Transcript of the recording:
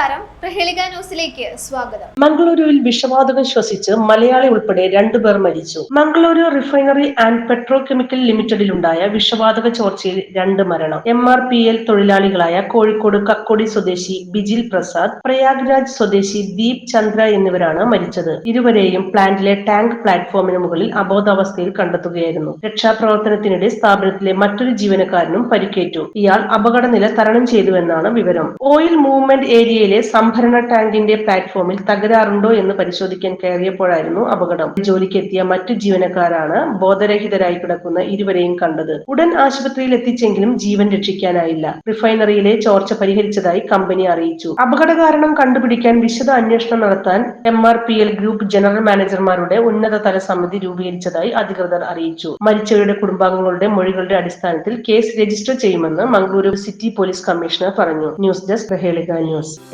നമസ്കാരം. പ്രഹേളിക ന്യൂസിലേക്ക് സ്വാഗതം. മംഗളൂരുവിൽ വിഷവാതകം ശ്വസിച്ച് മലയാളി ഉൾപ്പെടെ രണ്ടുപേർ മരിച്ചു. Mangaluru refinery and petro chemical ലിമിറ്റഡിലുണ്ടായ വിഷവാതക ചോർച്ചയിൽ രണ്ട് മരണം. എം ആർ പി എൽ തൊഴിലാളികളായ കോഴിക്കോട് കക്കോടി സ്വദേശി ബിജിൽ പ്രസാദ് പ്രയാഗ്രാജ് സ്വദേശി ദീപ് ചന്ദ്ര എന്നിവരാണ് മരിച്ചത്. ഇരുവരെയും പ്ലാന്റിലെ ടാങ്ക് പ്ലാറ്റ്ഫോമിന് മുകളിൽ അബോധാവസ്ഥയിൽ കണ്ടെത്തുകയായിരുന്നു. രക്ഷാപ്രവർത്തനത്തിനിടെ സ്ഥാപനത്തിലെ മറ്റൊരു ജീവനക്കാരനും പരിക്കേറ്റു. ഇയാൾ അപകടനില തരണം ചെയ്തുവെന്നാണ് വിവരം. ഓയിൽ മൂവ്മെന്റ് ഏരിയയിലെ സംഭരണ ടാങ്കിന്റെ പ്ലാറ്റ്ഫോമിൽ തകരാറുണ്ടോ എന്ന് പരിശോധിക്കാൻ കയറിയപ്പോഴായിരുന്നു അപകടം. ജോലിക്കെത്തിയ മറ്റു ജീവനക്കാരാണ് ബോധരഹിതരായി കിടക്കുന്ന ഇരുവരെയും കണ്ടത്. ഉടൻ ആശുപത്രിയിൽ എത്തിച്ചെങ്കിലും ജീവൻ രക്ഷിക്കാനായില്ല. റിഫൈനറിയിലെ ചോർച്ച പരിഹരിച്ചതായി കമ്പനി അറിയിച്ചു. അപകട കാരണം കണ്ടുപിടിക്കാൻ വിശദ അന്വേഷണം നടത്താൻ M R P L group general മാനേജർമാരുടെ ഉന്നതതല സമിതി രൂപീകരിച്ചതായി അധികൃതർ അറിയിച്ചു. മരിച്ചവരുടെ കുടുംബാംഗങ്ങളുടെ മൊഴികളുടെ അടിസ്ഥാനത്തിൽ കേസ് രജിസ്റ്റർ ചെയ്യുമെന്ന് മംഗളൂരു സിറ്റി പോലീസ് കമ്മീഷണർ പറഞ്ഞു. News desk Praheleka news.